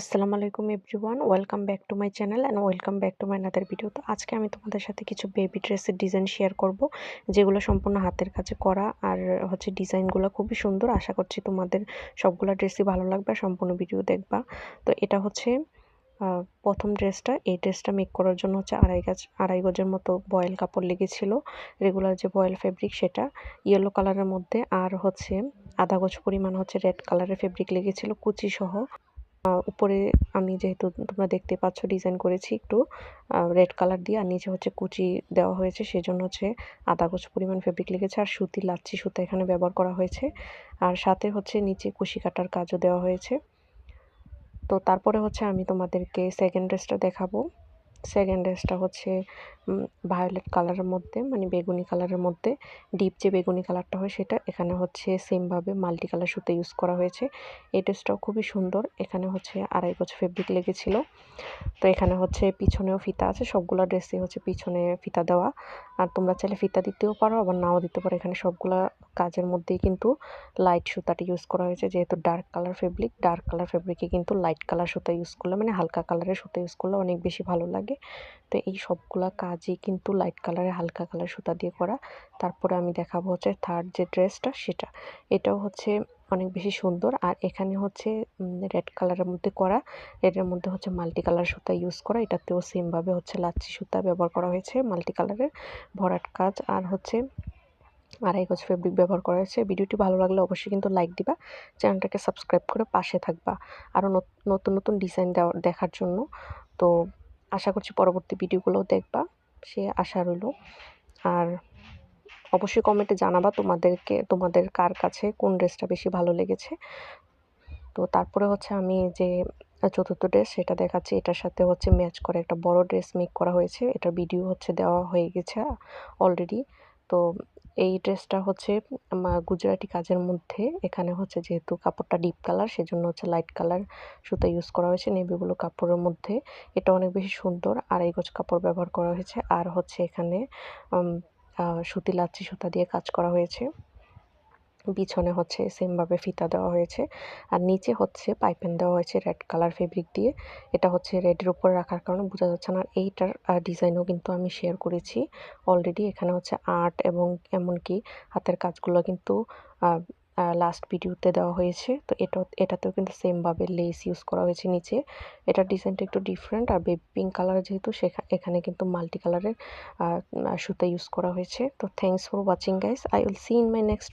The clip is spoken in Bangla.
আসসালামু আলাইকুম everyone, welcome back to my channel and welcome back to my another video. তো আজকে আমি তোমাদের সাথে কিছু বেবি ড্রেসের ডিজাইন শেয়ার করব, যেগুলো সম্পূর্ণ হাতের কাছে করা আর হচ্ছে ডিজাইনগুলো খুবই সুন্দর। আশা করছি তোমাদের সবগুলো ড্রেসই ভালো লাগবে, সম্পূর্ণ ভিডিও দেখবা। তো এটা হচ্ছে প্রথম ড্রেসটা। এই ড্রেসটা মেক করার জন্য হচ্ছে আড়াই গাছ, আড়াই গজের মতো বয়েল কাপড় লেগেছিল। রেগুলার যে বয়েল ফেব্রিক সেটা ইয়েলো কালারের মধ্যে আর হচ্ছে আধা গজ পরিমাণ হচ্ছে রেড কালারের ফেব্রিক লেগেছিল, কুচি সহ। উপরে আমি যেহেতু তোমরা দেখতে পাচ্ছ ডিজাইন করেছি একটু রেড কালার দিয়ে, আর নিচে হচ্ছে কুচি দেওয়া হয়েছে, সেজন্য হচ্ছে আধা গোছ পরিমাণ ফেব্রিক লেগেছে, আর সুতি, লাচ্ছি সুতা এখানে ব্যবহার করা হয়েছে। আর সাথে হচ্ছে নিচে কুশি কাটার কাজও দেওয়া হয়েছে। তো তারপরে হচ্ছে আমি তোমাদেরকে সেকেন্ড ড্রেসটা দেখাবো। সেকেন্ড ড্রেসটা হচ্ছে ভায়োলেট কালারের মধ্যে মানে বেগুনি কালারের মধ্যে ডিপ যে বেগুনি কালারটা হয় সেটা, এখানে হচ্ছে সেমভাবে মাল্টি কালার সুতো ইউজ করা হয়েছে। এই ড্রেসটাও খুবই সুন্দর, এখানে হচ্ছে আড়াই বছর ফেব্রিক লেগেছিল। তো এখানে হচ্ছে পিছনেও ফিতা আছে, সবগুলো ড্রেসে হচ্ছে পিছনে ফিতা দেওয়া। আর তোমরা চাইলে ফিতা দিতেও পারো, আবার নাও দিতে পারো। এখানে সবগুলা কাজের মধ্যেই কিন্তু লাইট সুতাটা ইউজ করা হয়েছে, যেহেতু dark colour fabric dark colour ফেব্রিকে কিন্তু লাইট কালার সুতা ইউজ করলে মানে হালকা কালারের সুতা ইউজ করলে অনেক বেশি ভালো লাগে। তো এই সবগুলা কাজই কিন্তু লাইট কালারের হালকা কালার সুতা দিয়ে করা। তারপরে আমি দেখাবো হচ্ছে থার্ড যে ড্রেসটা, সেটা। এটাও হচ্ছে অনেক বেশি সুন্দর। আর এখানে হচ্ছে রেড কালারের মধ্যে করা। এটার মধ্যে হচ্ছে মাল্টি কালার সুতা ইউজ করা। এটাতেও সেমভাবে হচ্ছে লাচ্ছি সুতা ব্যবহার করা হয়েছে মাল্টি কালারের ভরাট কাজ। আর হচ্ছে আড়াই গজ ফেব্রিক ব্যবহার করা হয়েছে। ভিডিওটি ভালো লাগলে অবশ্যই কিন্তু লাইক দিবা। চ্যানেলটাকে সাবস্ক্রাইব করে পাশে থাকবা। আরও নতুন নতুন ডিজাইন দেওয়া, দেখার জন্য। তো আশা করছি পরবর্তী ভিডিওগুলোও দেখবা, সে আশা রইল। আর অবশ্যই কমেন্টে জানাবা তোমাদেরকে, তোমাদের কার কাছে কোন ড্রেসটা বেশি ভালো লেগেছে। তো তারপরে হচ্ছে আমি যে চতুর্থ ড্রেস সেটা দেখাচ্ছি, এটার সাথে হচ্ছে ম্যাচ করে একটা বড় ড্রেস মেক করা হয়েছে। এটার ভিডিও হচ্ছে দেওয়া হয়ে গেছে অলরেডি তো এই ড্রেসটা হচ্ছে গুজরাটি কাজের মধ্যে। এখানে হচ্ছে যেহেতু কাপড়টা ডিপ কালার সেজন্য হচ্ছে লাইট কালার সুতা ইউজ করা হয়েছে নেভিগুলো কাপড়ের মধ্যে। এটা অনেক বেশি সুন্দর আর এই গজ কাপড় ব্যবহার করা হয়েছে। আর হচ্ছে এখানে সুতি লাচ্ছি সুতা দিয়ে কাজ করা হয়েছে। পিছনে হচ্ছে সেমভাবে ফিতা দেওয়া হয়েছে। আর নিচে হচ্ছে পাইপেন দেওয়া হয়েছে রেড কালার ফেব্রিক দিয়ে। এটা হচ্ছে রেডের উপর রাখার কারণে বোঝা যাচ্ছে না। এইটার ডিজাইনও কিন্তু আমি শেয়ার করেছি। অলরেডি এখানে হচ্ছে আর্ট এবং এমনকি হাতের কাজগুলো কিন্তু লাস্ট ভিডিওতে দেওয়া হয়েছে। তো এটা এটাতেও কিন্তু সেমভাবে লেস ইউজ করা হয়েছে নিচে। এটার ডিজাইনটা একটু ডিফারেন্ট আর পিঙ্ক কালার যেহেতু সেখানে এখানে কিন্তু মাল্টি কালারের সুতা ইউজ করা হয়েছে। তো thanks for watching guys I will see in my next